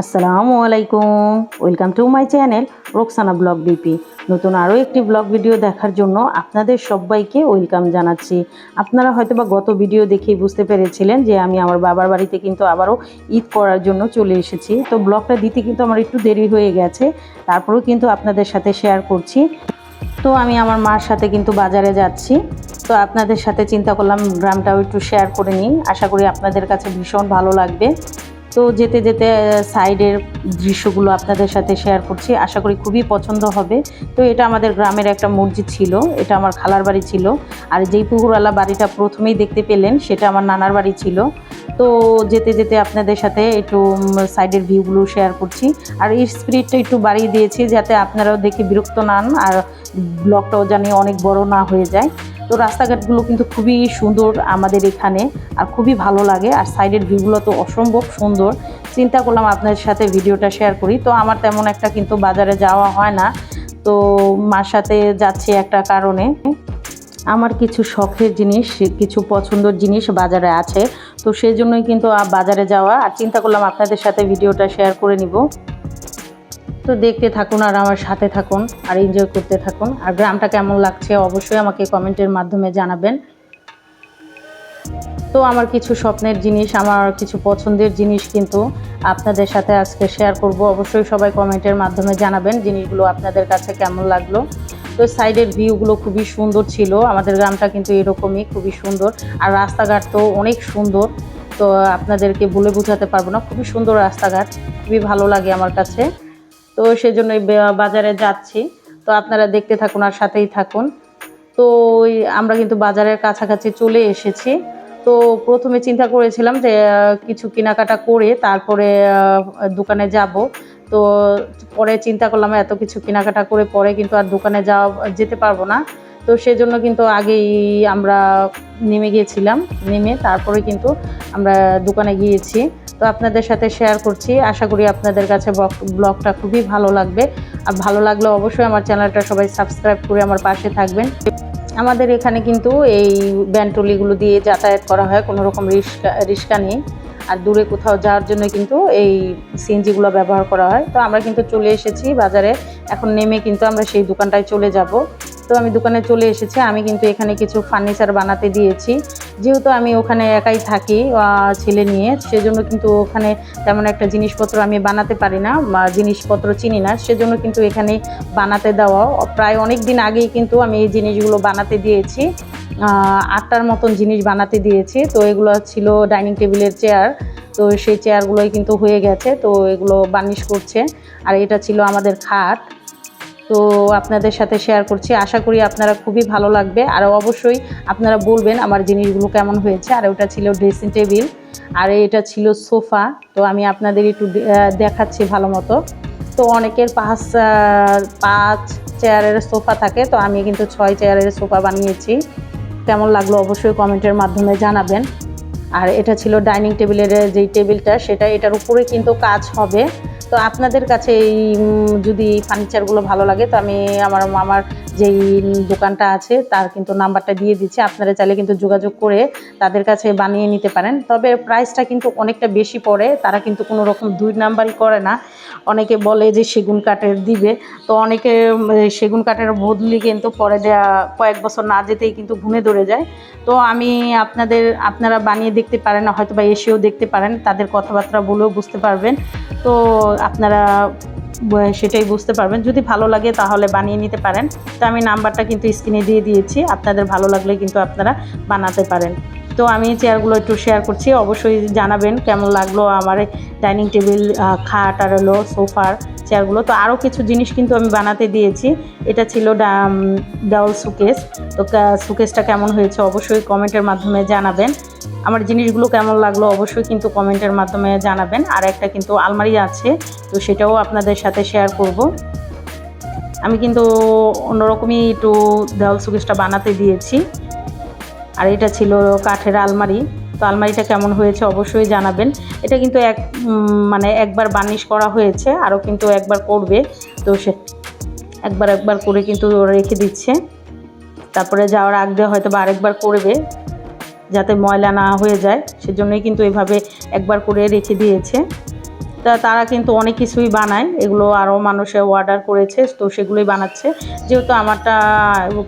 আসসালামু আলাইকুম। Welcome to my channel Roksana blog BP নতুন আরও একটি ব্লগ ভিডিও দেখার জন্য আপনাদের সবাইকে ওয়েলকাম জানাচ্ছি। আপনারা হয়তো বা গত ভিডিও দেখেই বুঝতে পেরেছিলেন যে আমি আমার বাবার বাড়িতে কিন্তু আবারও ঈদ করার জন্য চলে এসেছি। তো ব্লগটা দিতে কিন্তু আমার একটু দেরি হয়ে গেছে, তারপরেও কিন্তু আপনাদের সাথে শেয়ার করছি। তো আমি আমার মার সাথে কিন্তু বাজারে যাচ্ছি। তো আপনাদের সাথে চিন্তা করলাম গ্রামটাও একটু শেয়ার করে নিই। আশা করি আপনাদের কাছে ভীষণ ভালো লাগবে। তো যেতে যেতে সাইডের দৃশ্যগুলো আপনাদের সাথে শেয়ার করছি। আশা করি খুবই পছন্দ হবে। তো এটা আমাদের গ্রামের একটা মসজিদ ছিল, এটা আমার খালার বাড়ি ছিল। আর যেই পুকুরওয়ালা বাড়িটা প্রথমেই দেখতে পেলেন, সেটা আমার নানার বাড়ি ছিল। তো যেতে যেতে আপনাদের সাথে একটু সাইডের ভিউগুলো শেয়ার করছি। আর এই স্পিরিটটা একটু বাড়িয়ে দিয়েছি, যাতে আপনারাও দেখে বিরক্ত নান আর ব্লগটাও জানি অনেক বড় না হয়ে যায়। তো রাস্তাঘাটগুলো কিন্তু খুবই সুন্দর আমাদের এখানে আর খুবই ভালো লাগে। আর সাইডের ভিউগুলো তো অসম্ভব সুন্দর। চিন্তা করলাম আপনাদের সাথে ভিডিওটা শেয়ার করি। তো আমার তেমন একটা কিন্তু বাজারে যাওয়া হয় না। তো মার সাথে যাচ্ছি একটা কারণে। আমার কিছু শখের জিনিস, কিছু পছন্দের জিনিস বাজারে আছে। তো সেই জন্যই কিন্তু বাজারে যাওয়া। আর চিন্তা করলাম আপনাদের সাথে ভিডিওটা শেয়ার করে নিব। তো দেখতে থাকুন আর আমার সাথে থাকুন আর এনজয় করতে থাকুন। আর গ্রামটা কেমন লাগছে অবশ্যই আমাকে কমেন্টের মাধ্যমে জানাবেন। তো আমার কিছু স্বপ্নের জিনিস, আমার কিছু পছন্দের জিনিস কিন্তু আপনাদের সাথে আজকে শেয়ার করব। অবশ্যই সবাই কমেন্টের মাধ্যমে জানাবেন জিনিসগুলো আপনাদের কাছে কেমন লাগল। তো সাইডের ভিউগুলো খুবই সুন্দর ছিল, আমাদের গ্রামটা কিন্তু এরকমই, খুবই সুন্দর। আর রাস্তাঘাট তো অনেক সুন্দর, তো আপনাদেরকে বলে বোঝাতে পারব না, খুবই সুন্দর রাস্তাঘাট, খুবই ভালো লাগে আমার কাছে। তো সেজন্য বাজারে যাচ্ছি। তো আপনারা দেখতে থাকুন আর সাথেই থাকুন। তো ওই আমরা কিন্তু বাজারের কাছাকাছি চলে এসেছি। তো প্রথমে চিন্তা করেছিলাম যে কিছু কেনাকাটা করে তারপরে দোকানে যাব। তো পরে চিন্তা করলাম এত কিছু কেনাকাটা করে পরে কিন্তু আর দোকানে যাওয়া যেতে পারব না। তো সেজন্য কিন্তু আগেই আমরা নেমে গিয়েছিলাম, নেমে তারপরে কিন্তু আমরা দোকানে গিয়েছি। তো আপনাদের সাথে শেয়ার করছি। আশা করি আপনাদের কাছে ব্লগ- ব্লগটা খুবই ভালো লাগবে। আর ভালো লাগলে অবশ্যই আমার চ্যানেলটা সবাই সাবস্ক্রাইব করে আমার পাশে থাকবেন। আমাদের এখানে কিন্তু এই ব্যান্টলিগুলো দিয়ে যাতায়াত করা হয়, কোনো রকম রিক্সা রিক্সা নেই। আর দূরে কোথাও যাওয়ার জন্য কিন্তু এই সিএনজিগুলো ব্যবহার করা হয়। তো আমরা কিন্তু চলে এসেছি বাজারে। এখন নেমে কিন্তু আমরা সেই দোকানটায় চলে যাব। তো আমি দোকানে চলে এসেছি। আমি কিন্তু এখানে কিছু ফার্নিচার বানাতে দিয়েছি। যেহেতু আমি ওখানে একাই থাকি ছেলে নিয়ে, সেজন্য কিন্তু ওখানে তেমন একটা জিনিসপত্র আমি বানাতে পারি না, বা জিনিসপত্র চিনি না। সেজন্য কিন্তু এখানে বানাতে দেওয়া প্রায় অনেক দিন আগেই কিন্তু আমি এই জিনিসগুলো বানাতে দিয়েছি। আটটার মতন জিনিস বানাতে দিয়েছি। তো এগুলো ছিল ডাইনিং টেবিলের চেয়ার। তো সেই চেয়ারগুলোই কিন্তু হয়ে গেছে। তো এগুলো বার্নিশ করছে। আর এটা ছিল আমাদের খাট। তো আপনাদের সাথে শেয়ার করছি। আশা করি আপনারা খুবই ভালো লাগবে। আর অবশ্যই আপনারা বলবেন আমার জিনিসগুলো কেমন হয়েছে। আর ওটা ছিল ড্রেসিং টেবিল আর এটা ছিল সোফা তো আমি আপনাদের একটু দেখাচ্ছি ভালো মতো। তো অনেকের পাঁচ পাঁচ চেয়ারের সোফা থাকে। তো আমি কিন্তু ছয় চেয়ারের সোফা বানিয়েছি। কেমন লাগল অবশ্যই কমেন্টের মাধ্যমে জানাবেন। আর এটা ছিল ডাইনিং টেবিলের যেই টেবিলটা সেটা এটার উপরে কিন্তু কাজ হবে। তো আপনাদের কাছে এই যদি ফার্নিচারগুলো ভালো লাগে তো আমি আমার মামার যেই দোকানটা আছে, তার কিন্তু নাম্বারটা দিয়ে দিচ্ছি। আপনারা চাইলে কিন্তু যোগাযোগ করে তাদের কাছে বানিয়ে নিতে পারেন। তবে প্রাইসটা কিন্তু অনেকটা বেশি পড়ে, তারা কিন্তু কোনো রকম দুই নাম্বারই করে না। অনেকে বলে যে সেগুন কাঠের দিবে। তো অনেকে সেগুন কাঠের বদলি কিন্তু পরে কয়েক বছর না যেতেই কিন্তু ঘুনে ধরে যায়। তো আমি আপনাদের, আপনারা বানিয়ে দেখতে পারেন হয়তো বা এসেও দেখতে পারেন। তাদের কথাবার্তা বলেও বুঝতে পারবেন। তো আপনারা সেটাই বুঝতে পারবেন। যদি ভালো লাগে তাহলে বানিয়ে নিতে পারেন। তো আমি নাম্বারটা কিন্তু স্ক্রিনে দিয়ে দিয়েছি। আপনাদের ভালো লাগলে কিন্তু আপনারা বানাতে পারেন। তো আমি চেয়ারগুলো একটু শেয়ার করছি। অবশ্যই জানাবেন কেমন লাগল আমার ডাইনিং টেবিল খাট, আর হলো সোফার চেয়ারগুলো। তো আরও কিছু জিনিস কিন্তু আমি বানাতে দিয়েছি। এটা ছিল ডাউল সুকেস। তো সুকেসটা কেমন হয়েছে অবশ্যই কমেন্টের মাধ্যমে জানাবেন। আমার জিনিসগুলো কেমন লাগল অবশ্যই কিন্তু কমেন্টের মাধ্যমে জানাবেন। আর একটা কিন্তু আলমারি আছে, তো সেটাও আপনাদের সাথে শেয়ার করব। আমি কিন্তু অন্যরকমই একটু দেওয়াল সুকেসটা বানাতে দিয়েছি। আর এটা ছিল কাঠের আলমারি। তো আলমারিটা কেমন হয়েছে অবশ্যই জানাবেন। এটা কিন্তু এক মানে একবার বার্নিশ করা হয়েছে, আরও কিন্তু একবার করবে। তো সে একবার একবার করে কিন্তু রেখে দিচ্ছে। তারপরে যাওয়ার আগ দিয়ে হয়তো বা আরেকবার করবে, যাতে ময়লা না হয়ে যায়। সেজন্যই কিন্তু এভাবে একবার করে রেখে দিয়েছে। তা তারা কিন্তু অনেক কিছুই বানায়। এগুলো আরও মানুষে অর্ডার করেছে, তো সেগুলোই বানাচ্ছে। যেহেতু আমারটা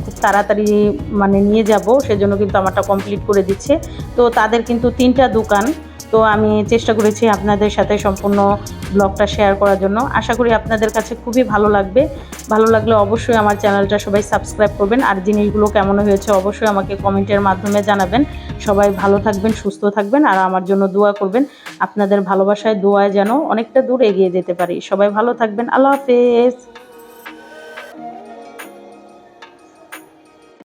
খুব তাড়াতাড়ি মানে নিয়ে যাব, সেজন্য কিন্তু আমারটা কমপ্লিট করে দিচ্ছে। তো তাদের কিন্তু তিনটা দোকান। তো আমি চেষ্টা করেছি আপনাদের সাথে সম্পূর্ণ ব্লগটা শেয়ার করার জন্য। আশা করি আপনাদের কাছে খুবই ভালো লাগবে। ভালো লাগলে অবশ্যই আমার চ্যানেলটা সবাই সাবস্ক্রাইব করবেন। আর জিনিসগুলো কেমন হয়েছে অবশ্যই আমাকে কমেন্টের মাধ্যমে জানাবেন। সবাই ভালো থাকবেন, সুস্থ থাকবেন, আর আমার জন্য দোয়া করবেন। আপনাদের ভালোবাসায়, দোয়ায় যেন অনেকটা দূর এগিয়ে যেতে পারি। সবাই ভালো থাকবেন। আল্লাহ হাফেজ।